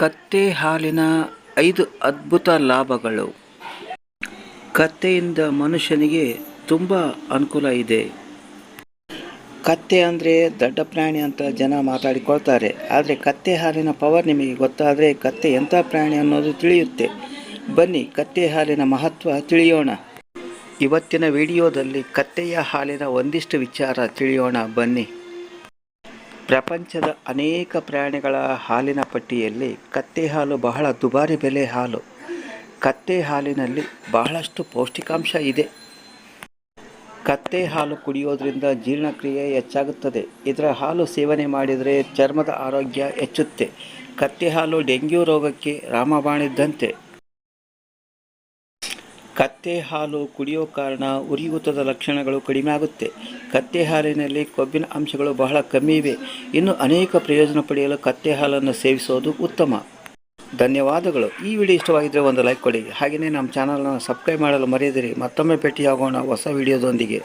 ಕತ್ತೆ ಹಾಲಿನ ಐದು ಅದ್ಭುತ ಲಾಭಗಳು. ಕತ್ತೆಯಿಂದ ಮನುಷ್ಯನಿಗೆ ತುಂಬ ಅನುಕೂಲ ಇದೆ. ಕತ್ತೆ ಅಂದರೆ ದೊಡ್ಡ ಪ್ರಾಣಿ ಅಂತ ಜನ ಮಾತಾಡಿಕೊಳ್ತಾರೆ. ಆದರೆ ಕತ್ತೆ ಹಾಲಿನ ಪವರ್ ನಿಮಗೆ ಗೊತ್ತಾದರೆ ಕತ್ತೆ ಎಂಥ ಪ್ರಾಣಿ ಅನ್ನೋದು ತಿಳಿಯುತ್ತೆ. ಬನ್ನಿ, ಕತ್ತೆ ಹಾಲಿನ ಮಹತ್ವ ತಿಳಿಯೋಣ. ಇವತ್ತಿನ ವಿಡಿಯೋದಲ್ಲಿ ಕತ್ತೆಯ ಹಾಲಿನ ಒಂದಿಷ್ಟು ವಿಚಾರ ತಿಳಿಯೋಣ. ಬನ್ನಿ. ಪ್ರಪಂಚದ ಅನೇಕ ಪ್ರಾಣಿಗಳ ಹಾಲಿನ ಪಟ್ಟಿಯಲ್ಲಿ ಕತ್ತೆ ಹಾಲು ಬಹಳ ದುಬಾರಿ ಬೆಲೆ ಹಾಲು. ಕತ್ತೆ ಹಾಲಿನಲ್ಲಿ ಬಹಳಷ್ಟು ಪೌಷ್ಟಿಕಾಂಶ ಇದೆ. ಕತ್ತೆ ಹಾಲು ಕುಡಿಯೋದ್ರಿಂದ ಜೀರ್ಣಕ್ರಿಯೆ ಹೆಚ್ಚಾಗುತ್ತದೆ. ಇದರ ಹಾಲು ಸೇವನೆ ಮಾಡಿದರೆ ಚರ್ಮದ ಆರೋಗ್ಯ ಹೆಚ್ಚುತ್ತೆ. ಕತ್ತೆ ಹಾಲು ಡೆಂಗ್ಯೂ ರೋಗಕ್ಕೆ ರಾಮಬಾಣಿದ್ದಂತೆ. ಕತ್ತೆ ಹಾಲು ಕುಡಿಯೋ ಕಾರಣ ಉರಿಯೂತದ ಲಕ್ಷಣಗಳು ಕಡಿಮೆ ಆಗುತ್ತೆ ಕತ್ತೆ ಹಾಲಿನಲ್ಲಿ ಕೊಬ್ಬಿನ ಅಂಶಗಳು ಬಹಳ ಕಮ್ಮಿ ಇವೆ. ಇನ್ನು ಅನೇಕ ಪ್ರಯೋಜನ ಪಡೆಯಲು ಕತ್ತೆ ಹಾಲನ್ನು ಸೇವಿಸೋದು ಉತ್ತಮ. ಧನ್ಯವಾದಗಳು. ಈ ವಿಡಿಯೋ ಇಷ್ಟವಾಗಿದ್ದರೆ ಒಂದು ಲೈಕ್ ಕೊಡಿ. ಹಾಗೆಯೇ ನಮ್ಮ ಚಾನಲನ್ನು ಸಬ್ಸ್ಕ್ರೈಬ್ ಮಾಡಲು ಮರೆಯದಿರಿ. ಮತ್ತೊಮ್ಮೆ ಭೇಟಿಯಾಗೋಣ ಹೊಸ ವಿಡಿಯೋದೊಂದಿಗೆ.